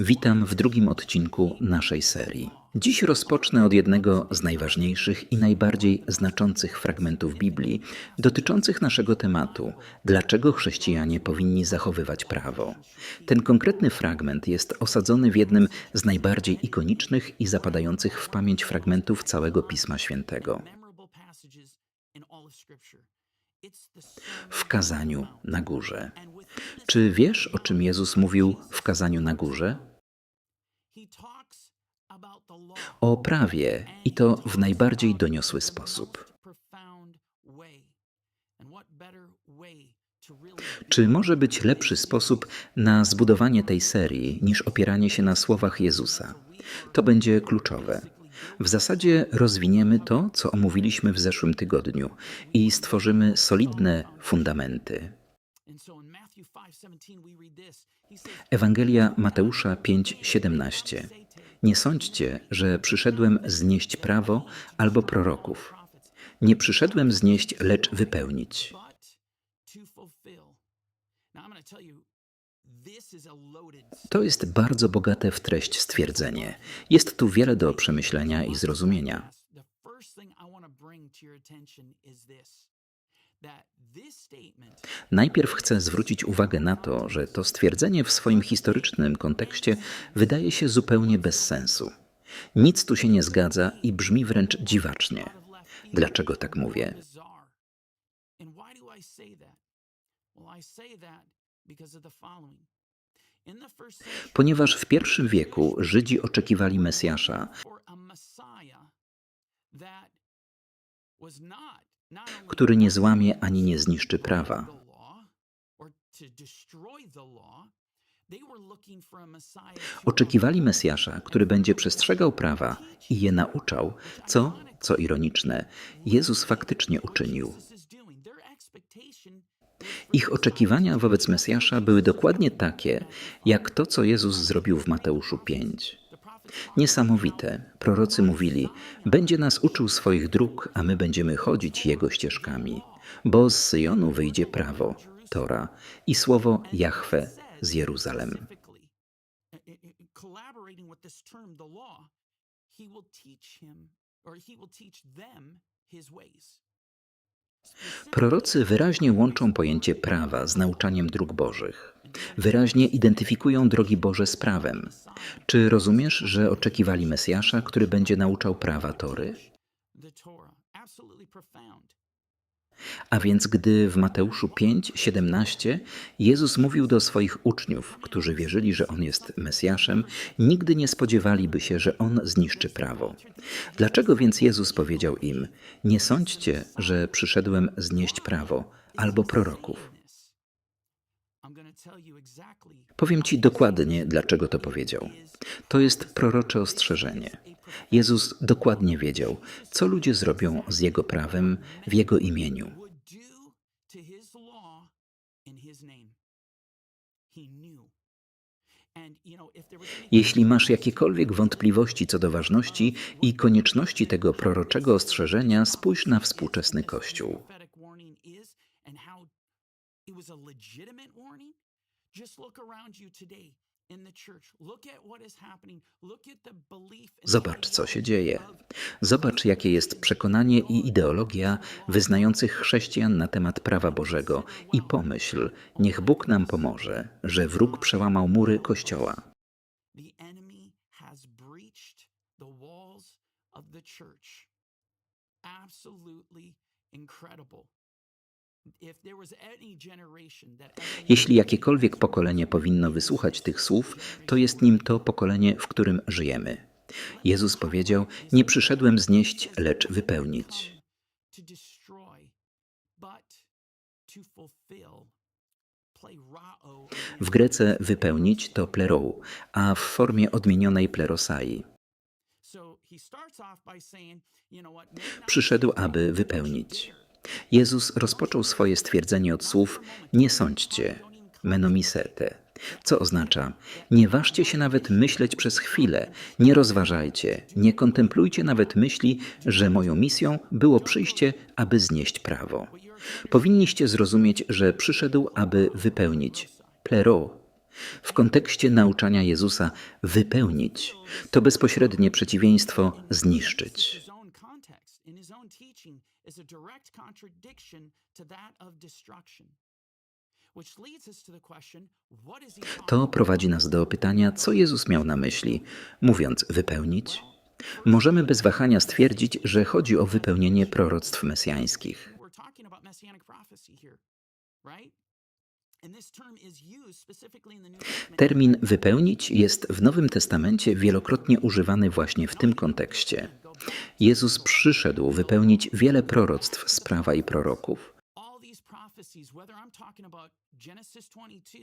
Witam w drugim odcinku naszej serii. Dziś rozpocznę od jednego z najważniejszych i najbardziej znaczących fragmentów Biblii dotyczących naszego tematu dlaczego chrześcijanie powinni zachowywać prawo. Ten konkretny fragment jest osadzony w jednym z najbardziej ikonicznych i zapadających w pamięć fragmentów całego Pisma Świętego. W kazaniu na górze. Czy wiesz, o czym Jezus mówił w kazaniu na górze? O prawie i to w najbardziej doniosły sposób. Czy może być lepszy sposób na zbudowanie tej serii niż opieranie się na słowach Jezusa? To będzie kluczowe. W zasadzie rozwiniemy to, co omówiliśmy w zeszłym tygodniu i stworzymy solidne fundamenty. Ewangelia Mateusza 5:17. Nie sądźcie, że przyszedłem znieść prawo albo proroków. Nie przyszedłem znieść, lecz wypełnić. To jest bardzo bogate w treść stwierdzenie. Jest tu wiele do przemyślenia i zrozumienia. Najpierw chcę zwrócić uwagę na to, że to stwierdzenie w swoim historycznym kontekście wydaje się zupełnie bez sensu. Nic tu się nie zgadza i brzmi wręcz dziwacznie. Dlaczego tak mówię? Ponieważ w pierwszym wieku Żydzi oczekiwali Mesjasza, który nie złamie ani nie zniszczy prawa. Oczekiwali Mesjasza, który będzie przestrzegał prawa i je nauczał, co, co ironiczne, Jezus faktycznie uczynił. Ich oczekiwania wobec Mesjasza były dokładnie takie, jak to, co Jezus zrobił w Mateuszu 5. Niesamowite. Prorocy mówili: Będzie nas uczył swoich dróg, a my będziemy chodzić jego ścieżkami. Bo z Syjonu wyjdzie prawo, Tora i słowo Jahwe z Jeruzalem. Prorocy wyraźnie łączą pojęcie prawa z nauczaniem dróg Bożych. Wyraźnie identyfikują drogi Boże z prawem. Czy rozumiesz, że oczekiwali Mesjasza, który będzie nauczał prawa Tory? A więc gdy w Mateuszu 5, 17 Jezus mówił do swoich uczniów, którzy wierzyli, że On jest Mesjaszem, nigdy nie spodziewaliby się, że On zniszczy prawo. Dlaczego więc Jezus powiedział im: Nie sądźcie, że przyszedłem znieść prawo albo proroków? Powiem Ci dokładnie, dlaczego to powiedział. To jest prorocze ostrzeżenie. Jezus dokładnie wiedział, co ludzie zrobią z Jego prawem w Jego imieniu. Jeśli masz jakiekolwiek wątpliwości co do ważności i konieczności tego proroczego ostrzeżenia, spójrz na współczesny Kościół. Zobacz, co się dzieje. Zobacz, jakie jest przekonanie i ideologia wyznających chrześcijan na temat prawa Bożego i pomyśl, niech Bóg nam pomoże, że wróg przełamał mury Kościoła. Absolutely incredible. Jeśli jakiekolwiek pokolenie powinno wysłuchać tych słów, to jest nim to pokolenie, w którym żyjemy. Jezus powiedział: Nie przyszedłem znieść, lecz wypełnić. W grece wypełnić to plerou, a w formie odmienionej plerosai. Przyszedł, aby wypełnić. Jezus rozpoczął swoje stwierdzenie od słów nie sądźcie, menomisete, co oznacza nie ważcie się nawet myśleć przez chwilę, nie rozważajcie, nie kontemplujcie nawet myśli, że moją misją było przyjście, aby znieść prawo. Powinniście zrozumieć, że przyszedł, aby wypełnić plero, W kontekście nauczania Jezusa wypełnić to bezpośrednie przeciwieństwo zniszczyć. Is a direct contradiction to that of destruction. To prowadzi nas do pytania, co Jezus miał na myśli, mówiąc wypełnić? Możemy bez wahania stwierdzić, że chodzi o wypełnienie proroctw mesjańskich. Termin wypełnić jest w Nowym Testamencie wielokrotnie używany właśnie w tym kontekście. Jezus przyszedł wypełnić wiele proroctw z prawa i proroków. All these prophecies, whether I'm talking about Genesis 22,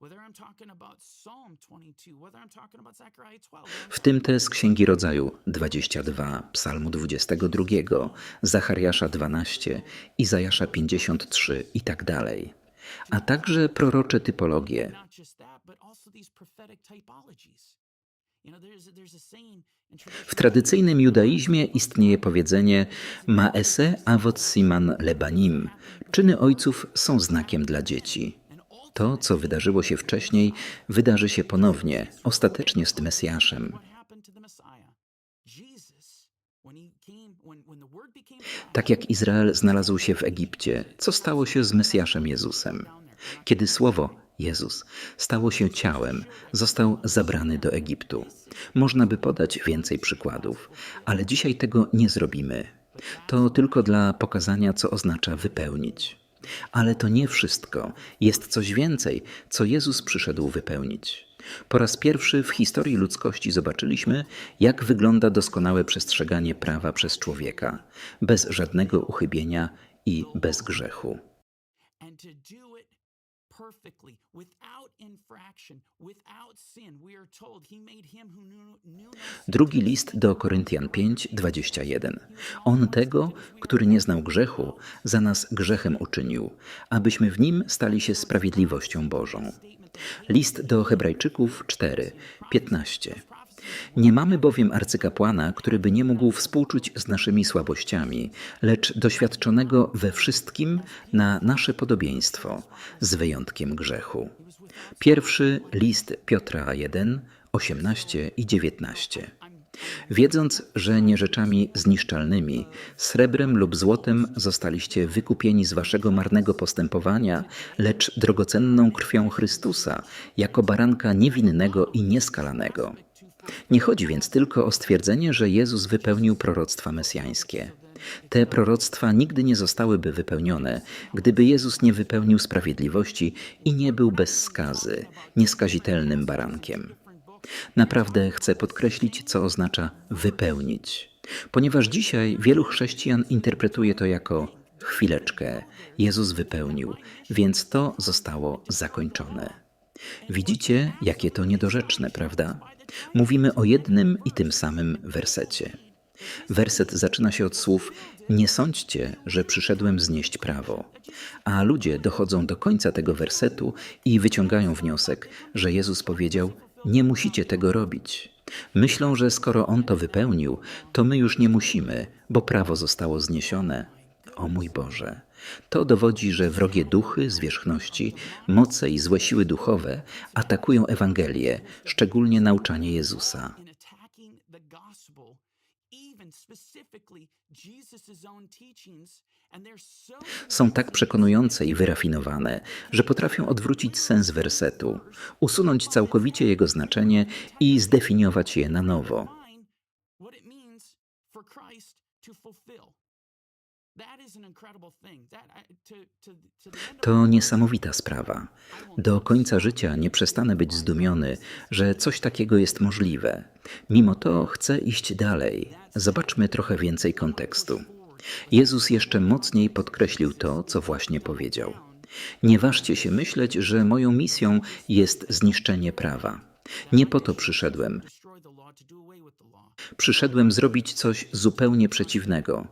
whether I'm talking about Psalm 22, whether I'm talking about Zechariah 12, whether I'm W tym te z Księgi Rodzaju 22, Psalmu 22, Zachariasza 12, Izajasza 53 i tak dalej. A także prorocze typologie. W tradycyjnym judaizmie istnieje powiedzenie Maese avot siman lebanim. Czyny ojców są znakiem dla dzieci. To, co wydarzyło się wcześniej, wydarzy się ponownie, ostatecznie z Mesjaszem. Tak jak Izrael znalazł się w Egipcie, co stało się z Mesjaszem Jezusem? Kiedy słowo Jezus stało się ciałem, został zabrany do Egiptu. Można by podać więcej przykładów, ale dzisiaj tego nie zrobimy. To tylko dla pokazania, co oznacza wypełnić. Ale to nie wszystko. Jest coś więcej, co Jezus przyszedł wypełnić. Po raz pierwszy w historii ludzkości zobaczyliśmy, jak wygląda doskonałe przestrzeganie prawa przez człowieka, bez żadnego uchybienia i bez grzechu. and to do it perfectly. Drugi list do Koryntian 5, 21. On tego, który nie znał grzechu, za nas grzechem uczynił, abyśmy w nim stali się sprawiedliwością Bożą. List do Hebrajczyków 4, 15. Nie mamy bowiem arcykapłana, który by nie mógł współczuć z naszymi słabościami, lecz doświadczonego we wszystkim na nasze podobieństwo, z wyjątkiem grzechu. Pierwszy list Piotra 1, 18 i 19. Wiedząc, że nie rzeczami zniszczalnymi, srebrem lub złotem zostaliście wykupieni z waszego marnego postępowania, lecz drogocenną krwią Chrystusa, jako baranka niewinnego i nieskalanego. Nie chodzi więc tylko o stwierdzenie, że Jezus wypełnił proroctwa mesjańskie. Te proroctwa nigdy nie zostałyby wypełnione, gdyby Jezus nie wypełnił sprawiedliwości i nie był bez skazy, nieskazitelnym barankiem. Naprawdę chcę podkreślić, co oznacza wypełnić, ponieważ dzisiaj wielu chrześcijan interpretuje to jako chwileczkę, Jezus wypełnił, więc to zostało zakończone. Widzicie, jakie to niedorzeczne, prawda? Mówimy o jednym i tym samym wersecie. Werset zaczyna się od słów: Nie sądźcie, że przyszedłem znieść prawo. A ludzie dochodzą do końca tego wersetu i wyciągają wniosek, że Jezus powiedział: Nie musicie tego robić. Myślą, że skoro On to wypełnił, to my już nie musimy, bo prawo zostało zniesione. O mój Boże! To dowodzi, że wrogie duchy, zwierzchności, moce i złe siły duchowe atakują Ewangelię, szczególnie nauczanie Jezusa. Są tak przekonujące i wyrafinowane, że potrafią odwrócić sens wersetu, usunąć całkowicie jego znaczenie i zdefiniować je na nowo. To niesamowita sprawa. Do końca życia nie przestanę być zdumiony, że coś takiego jest możliwe. Mimo to chcę iść dalej. Zobaczmy trochę więcej kontekstu. Jezus jeszcze mocniej podkreślił to, co właśnie powiedział. Nie ważcie się myśleć, że moją misją jest zniszczenie prawa. Nie po to przyszedłem. Przyszedłem zrobić coś zupełnie przeciwnego.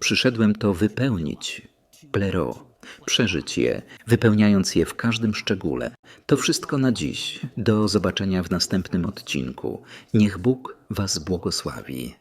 Przyszedłem to wypełnić. Plero. Przeżyć je, wypełniając je w każdym szczególe. To wszystko na dziś. Do zobaczenia w następnym odcinku. Niech Bóg Was błogosławi.